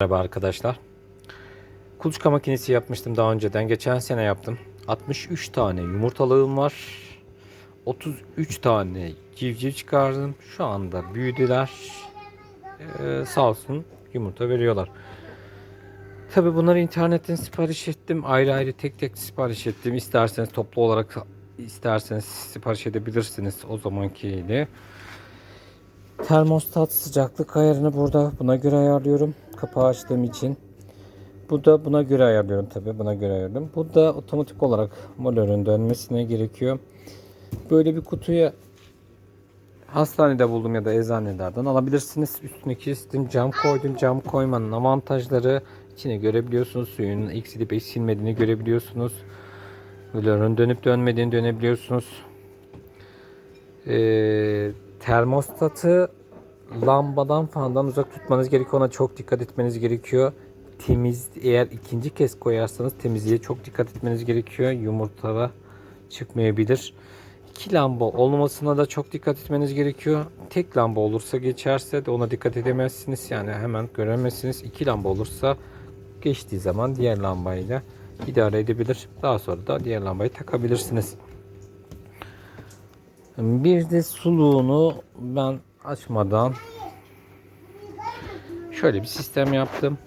Merhaba arkadaşlar. Kuluçka makinesi yapmıştım daha önceden. Geçen sene yaptım. 63 tane yumurtalığım var. 33 tane civciv çıkardım. Şu anda büyüdüler. Ee, sağ olsun yumurta veriyorlar. Tabi bunları internetten sipariş ettim. Ayrı ayrı tek tek sipariş ettim. İsterseniz toplu olarak isterseniz sipariş edebilirsiniz o zamankiyle. Termostat sıcaklık ayarını burada buna göre ayarlıyorum. Kapağı açtığım için. Bu da buna göre ayarlıyorum tabi buna göre ayarlıyorum. Bu da otomatik olarak molörün dönmesine gerekiyor. Böyle bir kutuya hastanede buldum ya da eczanelerden alabilirsiniz. Üstüne kestim cam koydum. Cam koymanın avantajları içine görebiliyorsunuz. Suyun eksilip eksilmediğini görebiliyorsunuz. Molörün dönüp dönmediğini dönebiliyorsunuz. Ee, termostatı lambadan fandan uzak tutmanız gerekiyor. Ona çok dikkat etmeniz gerekiyor. Temiz eğer ikinci kez koyarsanız temizliğe çok dikkat etmeniz gerekiyor. Yumurtalar çıkmayabilir. İki lamba olmasına da çok dikkat etmeniz gerekiyor. Tek lamba olursa geçerse de ona dikkat edemezsiniz. Yani hemen göremezsiniz. İki lamba olursa geçtiği zaman diğer lambayla idare edebilir. Daha sonra da diğer lambayı takabilirsiniz. Bir de suluğunu ben açmadan şöyle bir sistem yaptım.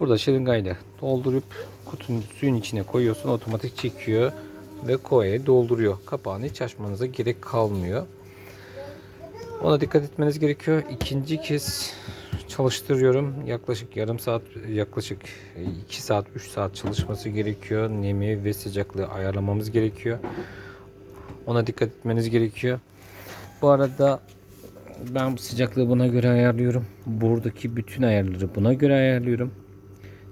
Burada şırıngayla doldurup kutunun suyun içine koyuyorsun. Otomatik çekiyor ve kovaya dolduruyor. Kapağını hiç açmanıza gerek kalmıyor. Ona dikkat etmeniz gerekiyor. İkinci kez çalıştırıyorum. Yaklaşık yarım saat, yaklaşık 2 saat, 3 saat çalışması gerekiyor. Nemi ve sıcaklığı ayarlamamız gerekiyor. Ona dikkat etmeniz gerekiyor. Bu arada ben sıcaklığı buna göre ayarlıyorum. Buradaki bütün ayarları buna göre ayarlıyorum.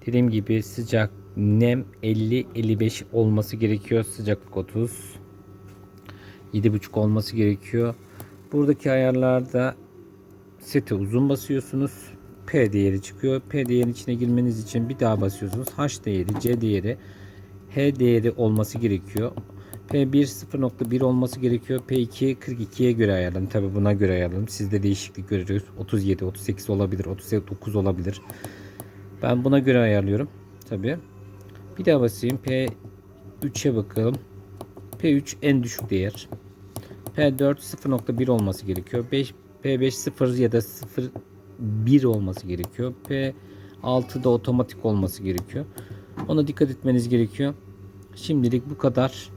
Dediğim gibi sıcak nem 50-55 olması gerekiyor. Sıcaklık 30. 7.5 olması gerekiyor. Buradaki ayarlarda sete uzun basıyorsunuz. P değeri çıkıyor. P değerinin içine girmeniz için bir daha basıyorsunuz. H değeri, C değeri, H değeri olması gerekiyor. P1 0.1 olması gerekiyor. P2 42'ye göre ayarladım. Tabi buna göre ayarladım. Sizde değişiklik görüyoruz. 37, 38 olabilir. 39 olabilir. Ben buna göre ayarlıyorum. Tabi. Bir daha basayım. P3'e bakalım. P3 en düşük değer. P4 0.1 olması gerekiyor. 5 P5 0 ya da 0.1 olması gerekiyor. P6 da otomatik olması gerekiyor. Ona dikkat etmeniz gerekiyor. Şimdilik bu kadar.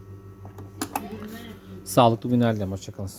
Sağlıklı günler dilerim. Hoşçakalın.